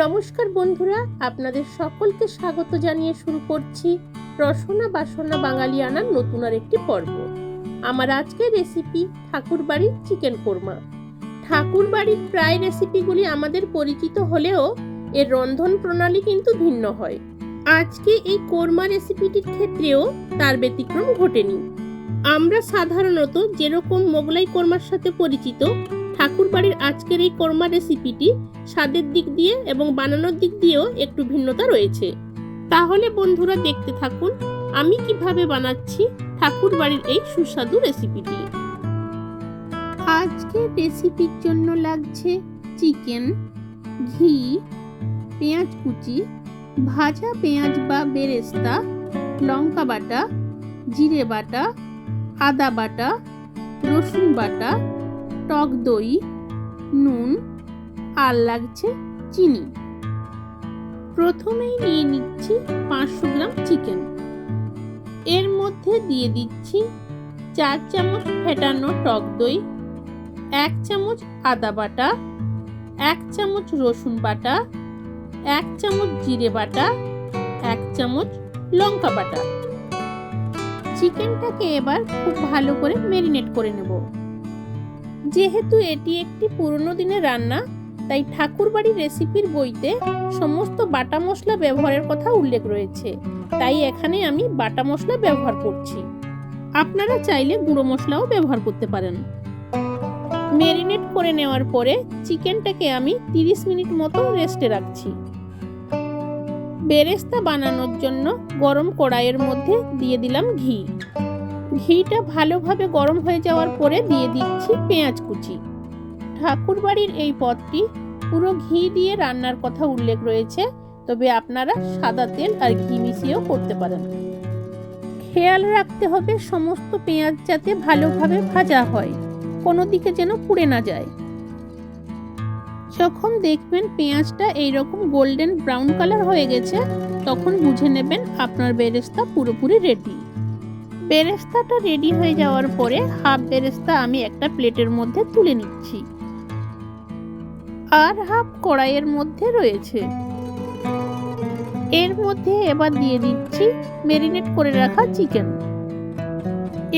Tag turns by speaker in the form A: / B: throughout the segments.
A: নমস্কার বন্ধুরা, আপনাদের সকলকে স্বাগত জানিয়ে শুরু করছি রসনা বাসনা বাঙালিয়ানার নতুন আর একটি পর্ব। আমার আজকের রেসিপি ঠাকুরবাড়ির চিকেন কোরমা ঠাকুরবাড়ির প্রায় রেসিপিগুলি আমাদের পরিচিত হলেও এর রন্ধন প্রণালী কিন্তু ভিন্ন হয়। আজকে এই কোরমা রেসিপিটির ক্ষেত্রেও তার ব্যতিক্রম ঘটেনি। আমরা সাধারণত যেরকম মোগলাই কোরমার সাথে পরিচিত আজকের এই কোরমা রেসিপিটি স্বাদের দিক দিয়ে এবং বানানোর দিক দিয়েও একটু ভিন্নতা রয়েছে। তাহলে বন্ধুরা দেখতে থাকুন, আমি কীভাবে বানাচ্ছি ঠাকুর বাড়ির এই সুস্বাদু রেসিপিটি। আজকের রেসিপির জন্য লাগছে চিকেন, ঘি, পেঁয়াজ কুচি, ভাজা পেঁয়াজ বা বেরেস্তা, লঙ্কা বাটা, জিরে বাটা, আদা বাটা, রসুন বাটা, টক দই নুন, আর লাগছে চিনি। প্রথমেই নিয়ে নিচ্ছি পাঁচশো গ্রাম চিকেন। এর মধ্যে দিয়ে দিচ্ছি চার চামচ ফেটানো টক দই, এক চামচ আদা বাটা, এক চামচ রসুন বাটা, এক চামচ জিরে বাটা, এক চামচ লঙ্কা বাটা। চিকেনটাকে এবার খুব ভালো করে মেরিনেট করে নেব। যেহেতু এটি একটি পুরনো দিনের রান্না, তাই ঠাকুরবাড়ির রেসিপির বইতে সমস্ত বাটা মশলা ব্যবহারের কথা উল্লেখ রয়েছে। তাই এখানে আমি বাটা মশলা ব্যবহার করছি। আপনারা চাইলে গুঁড়ো মশলাও ব্যবহার করতে পারেন। ম্যারিনেট করে নেওয়ার পরে চিকেনটাকে আমি 30 মিনিট মতো রেস্টে রাখছি। বেরেস্তা বানানোর জন্য গরম কড়াইয়ের মধ্যে দিয়ে দিলাম ঘি। ঘিটা ভালোভাবে গরম হয়ে যাওয়ার পরে দিয়ে দিচ্ছি পেঁয়াজ কুচি। ঠাকুরবাড়ির এই পদটি পুরো ঘি দিয়ে রান্নার কথা উল্লেখ রয়েছে, তবে আপনারা সাদা তেল আর ঘি মিশিয়েও করতে পারেন। খেয়াল রাখতে হবে সমস্ত পেঁয়াজ যাতে ভালোভাবে ভাজা হয়, কোনো দিকে যেন পুড়ে না যায়। যখন দেখবেন পেঁয়াজটা এইরকম গোল্ডেন ব্রাউন কালার হয়ে গেছে, তখন বুঝে নেবেন আপনার বেরেস্তা পুরোপুরি রেডি। বেরেস্তাটা রেডি হয়ে যাওয়ার পরে হাফ বেরেস্তা আমি একটা প্লেটের মধ্যে তুলে নিচ্ছি। আর হাফ কড়াইয়ের মধ্যে রয়েছে। এর মধ্যে এবার দিয়ে দিচ্ছি মেরিনেট করে রাখা চিকেন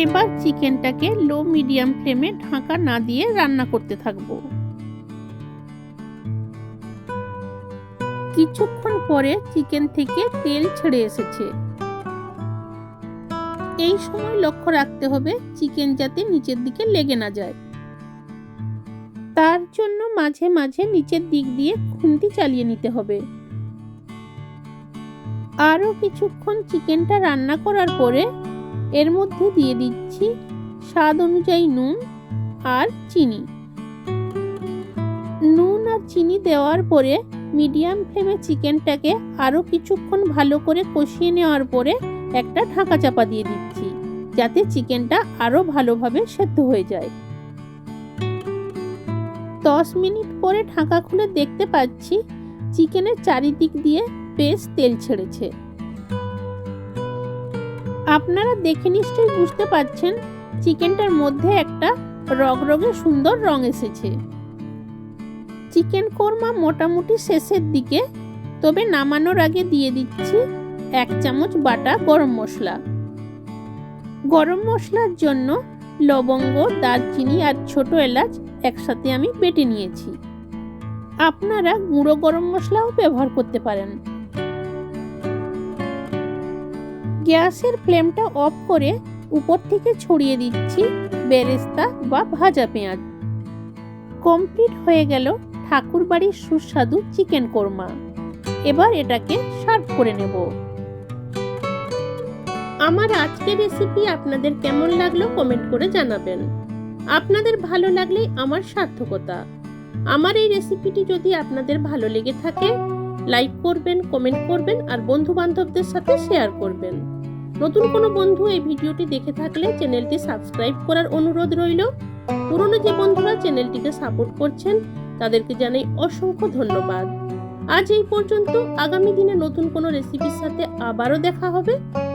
A: এবার চিকেনটাকে লো মিডিয়াম ফ্লেমে ঢাকা না দিয়ে রান্না করতে থাকব। কিছুক্ষণ পরে চিকেন থেকে তেল ছেড়ে এসেছে। এই সময় লক্ষ্য রাখতে হবে চিকেন যাতে নিচের দিকে লেগে না যায়। তার জন্য মাঝে মাঝে নিচের দিক দিয়ে খুন্তি চালিয়ে নিতে হবে। আরও কিছুক্ষণ চিকেনটা রান্না করার পরে এর মধ্যে দিয়ে দিচ্ছি স্বাদ অনুযায়ী নুন আর চিনি। নুন আর চিনি দেওয়ার পরে মিডিয়াম ফ্লেমে চিকেনটাকে আরও কিছুক্ষণ ভালো করে কষিয়ে নেওয়ার পরে একটা ঢাকা চাপা দিয়ে দিচ্ছি, যাতে চিকেনটা আরও ভালোভাবে সেদ্ধ হয়ে যায়। দশ মিনিট পরে ঢাকা খুলে দেখতে পাচ্ছি চিকেনের চারিদিক দিয়ে বেশ তেল ছেড়েছে। আপনারা দেখে নিশ্চয়ই বুঝতে পারছেন চিকেনটার মধ্যে একটা রগরগে সুন্দর রং এসেছে। চিকেন কোরমা মোটামুটি শেষের দিকে, তবে নামানোর আগে দিয়ে দিচ্ছি এক চামচ বাটা গরম মশলা। গরম মশলার জন্য লবঙ্গ, দারচিনি আর ছোট এলাচ একসাথে আমি বেটে নিয়েছি। আপনারা গুঁড়ো গরম মশলাও ব্যবহার করতে পারেন। গ্যাসের ফ্লেমটা অফ করে উপর থেকে ছড়িয়ে দিচ্ছি বেরেস্তা বা ভাজা পেঁয়াজ। কমপ্লিট হয়ে গেল ঠাকুরবাড়ির সুস্বাদু চিকেন কোরমা। এবার এটাকে সার্ভ করে নেব। আমার আজকের রেসিপি আপনাদের কেমন লাগল কমেন্ট করে জানাবেন। আপনাদের ভালো লাগলেই আমার সার্থকতা। আমার এই রেসিপিটি যদি আপনাদের ভালো লেগে থাকে লাইক করবেন কমেন্ট করবেন আর বন্ধু বান্ধবদের সাথে শেয়ার করবেন। নতুন কোনো বন্ধু এই ভিডিওটি দেখে থাকলে চ্যানেলটি সাবস্ক্রাইব করার অনুরোধ রইল। পুরনো যে বন্ধুরা চ্যানেলটিকে সাপোর্ট করছেন, তাদেরকে জানাই অসংখ্য ধন্যবাদ। আজ এই পর্যন্ত আগামী দিনে নতুন কোনো রেসিপির সাথে আবারও দেখা হবে।